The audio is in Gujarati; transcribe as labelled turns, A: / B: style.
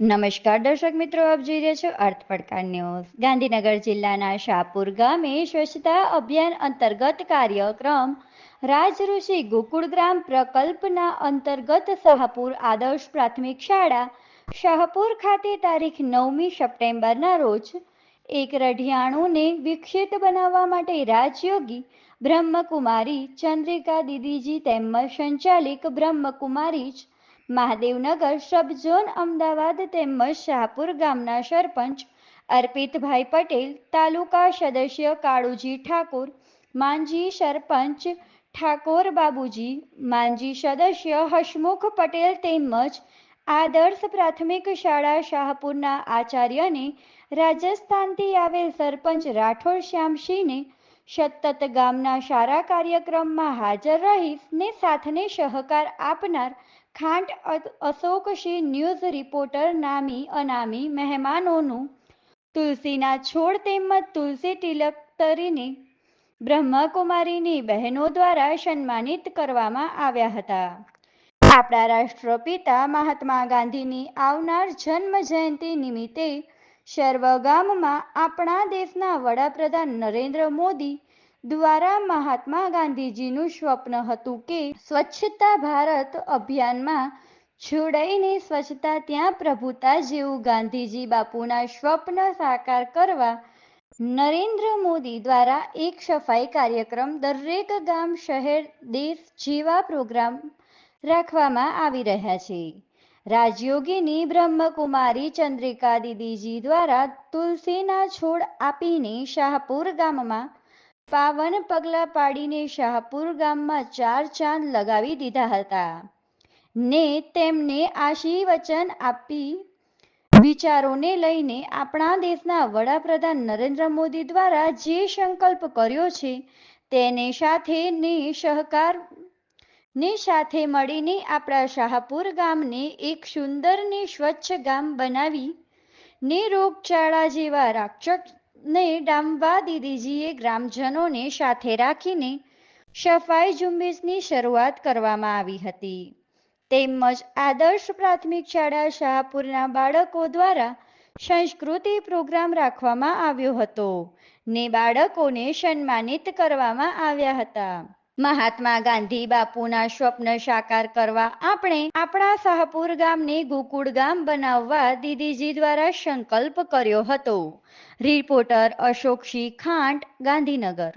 A: નમસ્કાર દર્શક મિત્રો, આપ જોઈ રહ્યા છો અર્થ પડકાર ન્યૂઝ. ગાંધીનગર જિલ્લાના શાહપુર ગામે સ્વચ્છતા અભિયાન અંતર્ગત કાર્યક્રમ રાજઋષિ ગોકુળગ્રામ પ્રકલ્પના અંતર્ગત શાહપુર આદર્શ પ્રાથમિક શાળા, શાહપુર ખાતે તારીખ નવમી સપ્ટેમ્બરના રોજ એક રઢિયાણુંને વિકસિત બનાવવા માટે રાજયોગી બ્રહ્મકુમારી ચંદ્રિકા દીદીજી તેમજ સંચાલિક બ્રહ્મકુમારી જ મહાદેવનગર સબ ઝોન અમદાવાદ તેમજ શાહપુર ગામના સરપંચ અર્પિતભાઈ પટેલ, તાલુકા સદસ્ય કાળુજી ઠાકોર માંજી સરપંચ ઠાકોર બાબુજી માંજી સદસ્ય હસમુખ પટેલ તેમજ આદર્શ પ્રાથમિક શાળા શાહપુરના આચાર્યને રાજસ્થાનથી આવેલ સરપંચ રાઠોડ શ્યામસિંહને સતત ગામના સારા કાર્યક્રમમાં હાજર રહીને સાથને સહકાર આપનાર ખાંટ અશોકસિંહ ન્યૂઝ રિપોર્ટર નામી અનામી મહેમાનોનું તુલસીના છોડ તેમજ તુલસી તિલક તરીને બ્રહ્મકુમારીની બહેનો દ્વારા સન્માનિત કરવામાં આવ્યા હતા. આપણા રાષ્ટ્રપિતા મહાત્મા ગાંધીની આવનાર જન્મ જયંતિ નિમિત્તે સર્વ ગામમાં આપણા દેશના વડાપ્રધાન નરેન્દ્ર મોદી દ્વારા મહાત્મા ગાંધીજીનું સ્વપ્ન હતું કે સ્વચ્છતા ભારત અભિયાનમાં જોડાઈને સ્વચ્છતા ત્યાં પ્રભુતા જેવું ગાંધીજી બાપુના સ્વપ્ન સાકાર કરવા નરેન્દ્ર મોદી દ્વારા એક સફાઈ કાર્યક્રમ દરેક ગામ, શહેર, દેશ જેવા પ્રોગ્રામ રાખવામાં આવી રહ્યા છે. રાજયોગીની બ્રહ્મકુમારી ચંદ્રિકા દીદીજી દ્વારા તુલસીના છોડ આપીને શાહપુર ગામમાં પાવન પગલાં પાડીને શાહપુર ગામમાં ચાર ચાંદ લગાવી દીધા હતા. ને તેમને આશીર્વચન આપી વિચારોને લઈને આપણા દેશના વડાપ્રધાન નરેન્દ્ર મોદી દ્વારા જે સંકલ્પ કર્યો છે, તેને સાથે ને સહકાર ને સાથે મળીને આપણા શાહપુર ગામને એક સુંદર ને સ્વચ્છ ગામ બનાવી, ને રોગચાળા જેવા રાક્ષસ ને ડામવા દીદીજીએ ગ્રામજનોને સાથે રાખીને સફાઈ ઝુંબેશની શરૂઆત કરવામાં આવી હતી. તેમજ આદર્શ પ્રાથમિક શાળા શાહપુરના બાળકો દ્વારા સંસ્કૃતિ પ્રોગ્રામ રાખવામાં આવ્યો હતો, ને બાળકોને સન્માનિત કરવામાં આવ્યા હતા. મહાત્મા ગાંધી બાપુના સ્વપ્ન સાકાર કરવા આપણે આપણા શાહપુર ગામને ગોકુળ ગામ બનાવવા દીદીજી દ્વારા સંકલ્પ કર્યો હતો. રિપોર્ટર અશોકસિંહ ખાંટ, ગાંધીનગર.